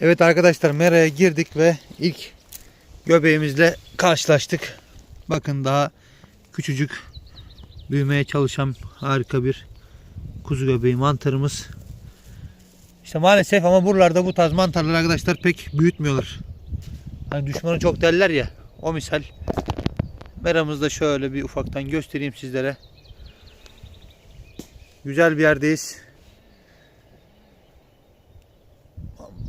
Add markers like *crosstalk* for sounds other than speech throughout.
Evet arkadaşlar meraya girdik ve ilk göbeğimizle karşılaştık. Bakın daha küçücük büyümeye çalışan harika bir kuzu göbeği mantarımız. İşte maalesef ama buralarda bu tarz mantarları arkadaşlar pek büyütmüyorlar. Hani düşmanı çok derler ya o misal. Meramızı da şöyle bir ufaktan göstereyim sizlere. Güzel bir yerdeyiz.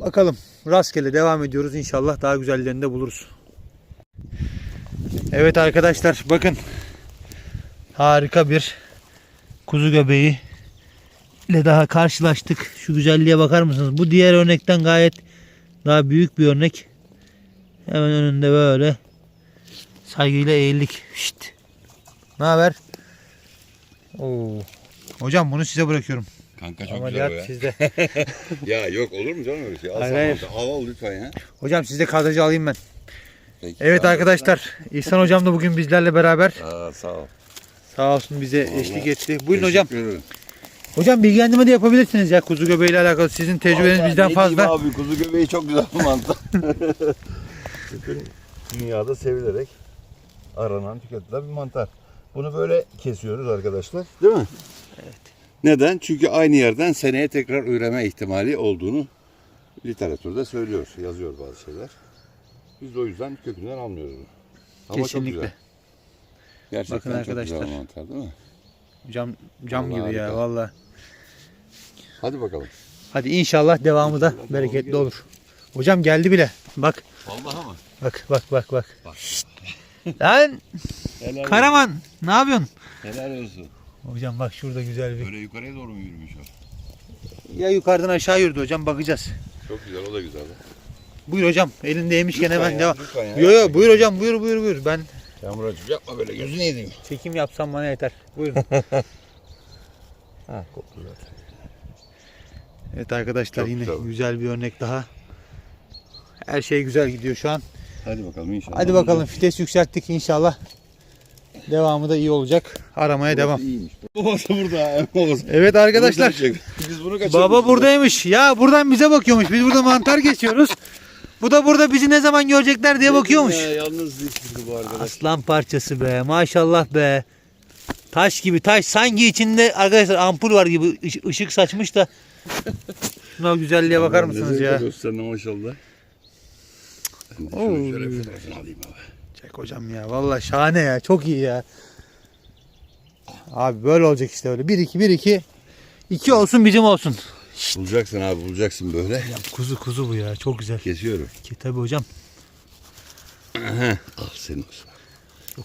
Bakalım rastgele devam ediyoruz. İnşallah daha güzellerini de buluruz. Evet arkadaşlar bakın. Harika bir kuzu göbeği ile daha karşılaştık. Şu güzelliğe bakar mısınız? Bu diğer örnekten gayet daha büyük bir örnek. Hemen önünde böyle saygıyla eğildik. Şşt. Ne haber? Oo. Hocam bunu size bırakıyorum. Kanka çok Ameliyat güzel o sizde. ya. *laughs* ya yok olur mu canım öyle şey? Al Hayır. Al al lütfen ya. Hocam sizde kadrajı alayım ben. Peki, Evet sağ ol. arkadaşlar İhsan hocam da bugün bizlerle beraber. Aa, sağ ol. Sağ olsun bize Vallahi eşlik etti. Buyurun hocam. Teşekkür ederim. Hocam bilgilendirme de yapabilirsiniz ya kuzu göbeğiyle alakalı. Sizin tecrübeniz Vallahi bizden ne fazla. abi kuzu göbeği çok güzel bir mantar. *laughs* Bütün dünyada sevilerek aranan, tüketilen bir mantar. Bunu böyle kesiyoruz arkadaşlar. Değil mi? Evet. Neden? Çünkü aynı yerden seneye tekrar üreme ihtimali olduğunu literatürde söylüyor, yazıyor bazı şeyler. Biz de o yüzden kökünden almıyoruz bunu. Ama Kesinlikle. çok güzel. Gerçekten Bakın çok arkadaşlar. güzel mantar değil mi? Cam cam Vallahi gibi ya harika. valla. Hadi bakalım. Hadi inşallah devamı da bereketli olur. Hocam geldi bile. Bak Vallahi mı? bak bak bak bak. Bak. Lan Helal Karaman ne yapıyorsun? Helal olsun. Hocam bak şurada güzel bir. Böyle yukarıya doğru mu yürümüş o? Ya yukarıdan aşağı yürüdü hocam bakacağız. Çok güzel, o da güzel. Buyur hocam elindeymişken hemen devam. lütfen ya. Yo yo buyur hocam buyur buyur buyur. Ben Yağmuracığım yapma böyle gözünü yedin. çekim yapsam bana yeter. Buyurun. *laughs* Ha koktu zaten. Evet arkadaşlar Çok yine güzel. güzel bir örnek daha. Her şey güzel gidiyor şu an. Hadi bakalım inşallah. Hadi bakalım fites yükselttik inşallah. Devamı da iyi olacak. Aramaya devam. İyiymiş. Babası burada. Babası. Evet arkadaşlar. Biz bunu kaçırdık. Baba buradaymış. Ya buradan bize bakıyormuş. Biz burada mantar geçiyoruz. Bu da burada bizi ne zaman görecekler diye bakıyormuş. Ya, yalnız değil bu arkadaş. Aslan parçası be. Maşallah be. Taş gibi taş. Sanki içinde arkadaşlar ampul var gibi ış- ışık saçmış da. Şuna güzelliğe bakar mısınız ya? Gösterine maşallah. Ben de şöyle fotoğrafını alayım abi. Çek hocam ya. Vallahi şahane ya. Çok iyi ya. Abi böyle olacak işte öyle. 1 2 1 2 2 olsun bizim olsun. Bulacaksın abi bulacaksın böyle. Ya kuzu kuzu bu ya. Çok güzel. Kesiyorum. Ki tabii hocam. Al senin olsun.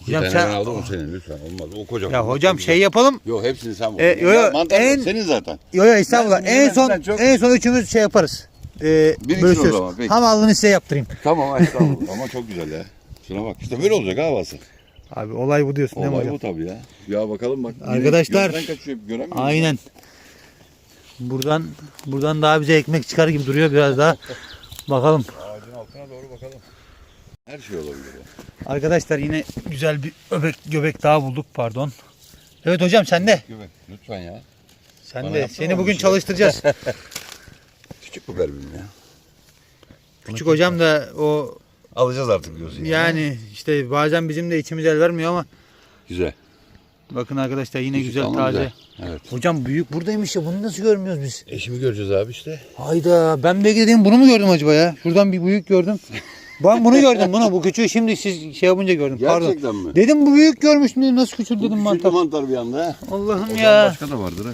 Hocam sen ben aldım o senin lütfen olmaz. O kocaman. Ya hocam şey yapalım. Yok hepsini sen. E, yo, yo, mantar en- senin zaten. Yo yo estağfurullah. Ben- En son çok- en son üçümüz şey yaparız. Ee, Biriksin o zaman, peki. Hamallığını size yaptırayım. Tamam estağfurullah. Ama çok güzel ya. Şuna bak. İşte böyle olacak havası. Abi olay bu diyorsun değil mi Olay hocam? bu tabii ya. Ya bakalım bak. yine Arkadaşlar- gözden kaçıyor, göremiyor musun? Aynen. Buradan buradan daha bize ekmek çıkar gibi duruyor biraz daha. Bakalım. Ağacın altına doğru bakalım. Her şey olabilir ya. Arkadaşlar yine güzel bir öbek göbek daha bulduk pardon. Evet hocam sen de. Göbek lütfen ya. Sen Bana de. yapsana Seni onu bugün şey. çalıştıracağız. *laughs* Küçük biber benim ya. Küçük hocam da o Alacağız artık diyorsun. yani işte bazen bizim de içimiz el vermiyor ama Güzel. bakın arkadaşlar yine Küçük güzel taze. güzel. Evet. Hocam büyük buradaymış ya bunu nasıl görmüyoruz biz? Eşimi göreceğiz abi işte. Hayda ben belki dedim bunu mu gördüm acaba ya? Şuradan bir büyük gördüm. Ben bunu gördüm bunu bu küçüğü şimdi siz şey yapınca gördüm. Pardon. Gerçekten mi? Dedim bu büyük görmüştüm dedim nasıl küçüldü dedim Küçük mantar. mantar bir anda. ha. Allah'ım ya. başka da vardır ha.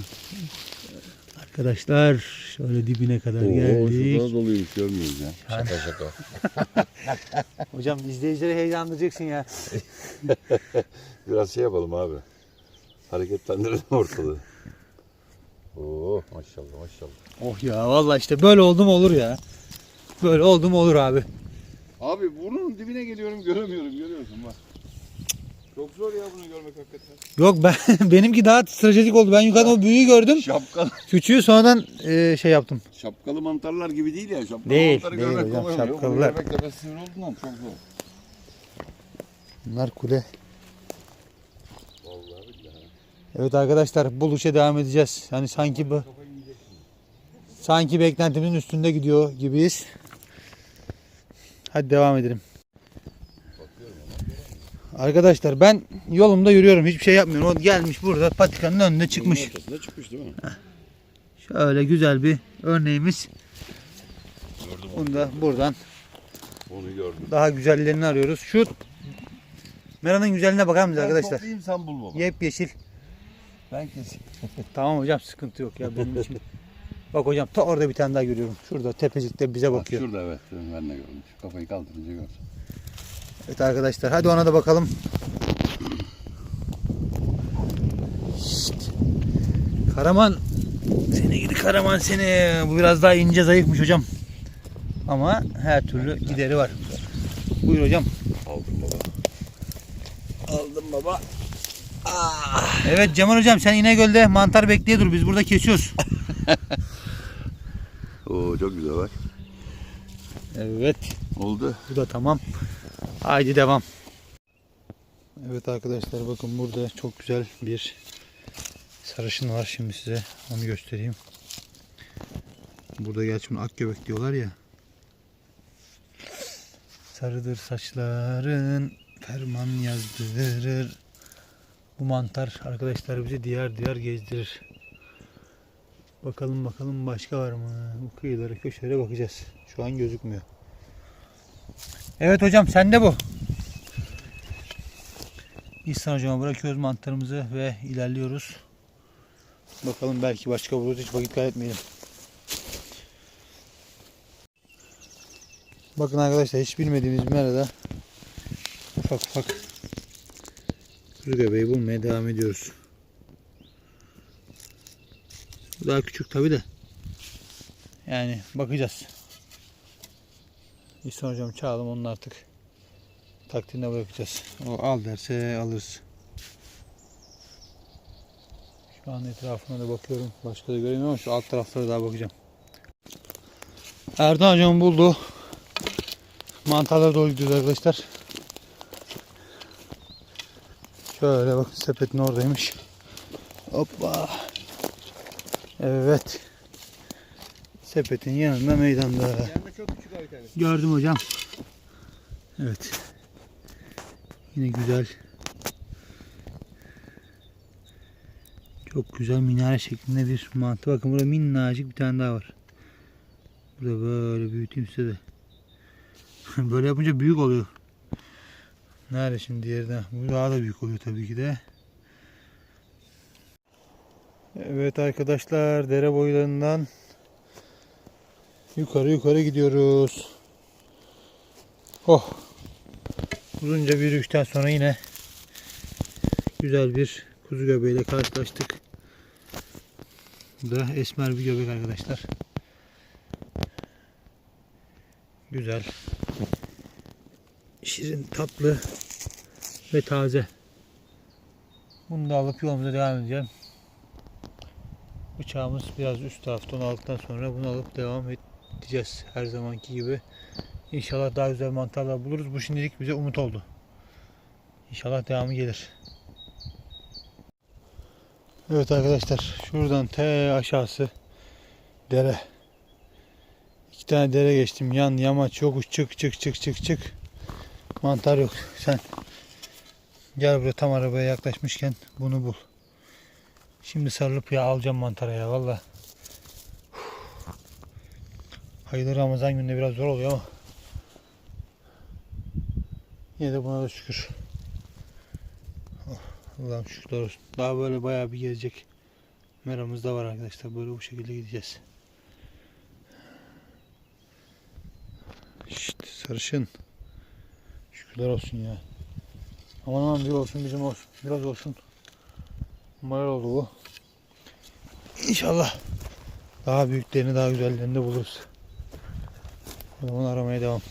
Arkadaşlar şöyle dibine kadar Oo, geldik. şurada doluymuş görmüyoruz ya. Şaka şaka. *laughs* Hocam izleyicileri heyecanlayacaksın ya. *laughs* Biraz şey yapalım abi. Hareketlendirelim ortalığı. Oo maşallah maşallah. Oh ya vallahi işte böyle oldu mu olur ya. Böyle oldu mu olur abi. Abi burnunun dibine geliyorum göremiyorum görüyorsun bak. Çok zor ya bunu görmek hakikaten. Yok ben *laughs* benimki daha stratejik oldu. Ben yukarıda o büyüğü gördüm. Şapkalı, Küçüğü sonradan e, şey yaptım. şapkalı mantarlar gibi değil ya. Şapkalı Değil, mantarı değil görmek hocam, kolay oluyor. Bunu şapkalılar. Görmek de ben sinir olduğundan çok zor. Bunlar kule. Evet arkadaşlar buluşa devam edeceğiz. Yani sanki bu sanki beklentimizin üstünde gidiyor gibiyiz. Hadi devam edelim. Arkadaşlar ben yolumda yürüyorum. Hiçbir şey yapmıyorum. O gelmiş burada patikanın önünde çıkmış. Ortasında çıkmış değil mi? Şöyle güzel bir örneğimiz. Gördüm Bunu da buradan onu. Onu gördüm. daha güzellerini arıyoruz. Şu Mera'nın güzelliğine bakar mısınız Ben arkadaşlar? toplayayım sen bul baba. Yepyeşil. Ben keseyim. *laughs* Tamam hocam sıkıntı yok ya benim için. Bak hocam ta orada bir tane daha görüyorum. Şurada tepecikte bize Bak bakıyor. şurada evet. Ben de gördüm. Şu kafayı kaldırınca gördüm. Evet arkadaşlar hadi ona da bakalım. Şşt. Karaman seni gidi Karaman seni. Bu biraz daha ince zayıfmış hocam. Ama her türlü gideri var. Buyur hocam. Aldım baba. Aldım baba. Evet Cemal hocam sen İnegöl'de mantar bekleye dur. Biz burada kesiyoruz. *laughs* Oo çok güzel bak. Evet. Oldu. Bu da tamam. Haydi devam. Evet arkadaşlar bakın burada çok güzel bir sarışın var. Şimdi size onu göstereyim. Burada gerçi bunu ak göbek diyorlar ya. Sarıdır saçların ferman yazdırır. Bu mantar arkadaşlar bizi diğer diğer gezdirir. Bakalım bakalım başka var mı? Bu kıyılara köşelere bakacağız. Şu an gözükmüyor. Evet hocam sende bu. İhsan hocama bırakıyoruz mantarımızı ve ilerliyoruz. Bakalım belki başka buluruz hiç vakit kaybetmeyelim. Bakın arkadaşlar hiç bilmediğimiz bir merada ufak ufak kuzu göbeği bulmaya devam ediyoruz. Bu daha küçük tabi de. Yani bakacağız. İhsan hocam çağıralım onun artık taktiğine bırakacağız. O al derse alırız. Şu an etrafına da bakıyorum. Başka da göremiyorum ama şu alt taraflara daha bakacağım. Erdoğan hocam buldu. Mantarlara doğru gidiyoruz arkadaşlar. Şöyle bakın sepetin oradaymış. Hoppa. Evet. Sepetin yanında meydanda. Yanında çok küçük abi bir tane. Gördüm hocam. Evet. Yine güzel. Çok güzel minare şeklinde bir mantı. Bakın burada minnacık bir tane daha var. Burada böyle büyüteyim size de. *laughs* böyle yapınca büyük oluyor. Nerede şimdi diğeri de? Bu daha da büyük oluyor tabii ki de. Evet arkadaşlar dere boylarından yukarı yukarı gidiyoruz. Oh. Uzunca bir yürüyüşten sonra yine güzel bir kuzu göbeğiyle karşılaştık. Bu da esmer bir göbek arkadaşlar. Güzel. Şirin, tatlı ve taze. Bunu da alıp yolumuza devam edeceğim. Bıçağımız biraz üst tarafta onu aldıktan sonra bunu alıp devam edeceğiz her zamanki gibi. İnşallah daha güzel mantarlar buluruz. Bu şimdilik bize umut oldu. İnşallah devamı gelir. Evet arkadaşlar şuradan te aşağısı dere. İki tane dere geçtim. Yan yamaç yokuş çık çık çık çık çık. Mantar yok. Sen gel buraya tam arabaya yaklaşmışken bunu bul. Şimdi sarılıp ya alacağım mantara ya valla. Hayırlı Ramazan gününde biraz zor oluyor ama Yine de buna da şükür. Allah'ım şükürler olsun. Daha böyle bayağı bir gezecek meramız da var arkadaşlar. Böyle bu şekilde gideceğiz. Şşt sarışın. Şükürler olsun ya. Aman aman bir olsun bizim olsun. Biraz olsun. Moral oldu bu. İnşallah daha büyüklerini daha güzellerini de buluruz. O zaman aramaya devam.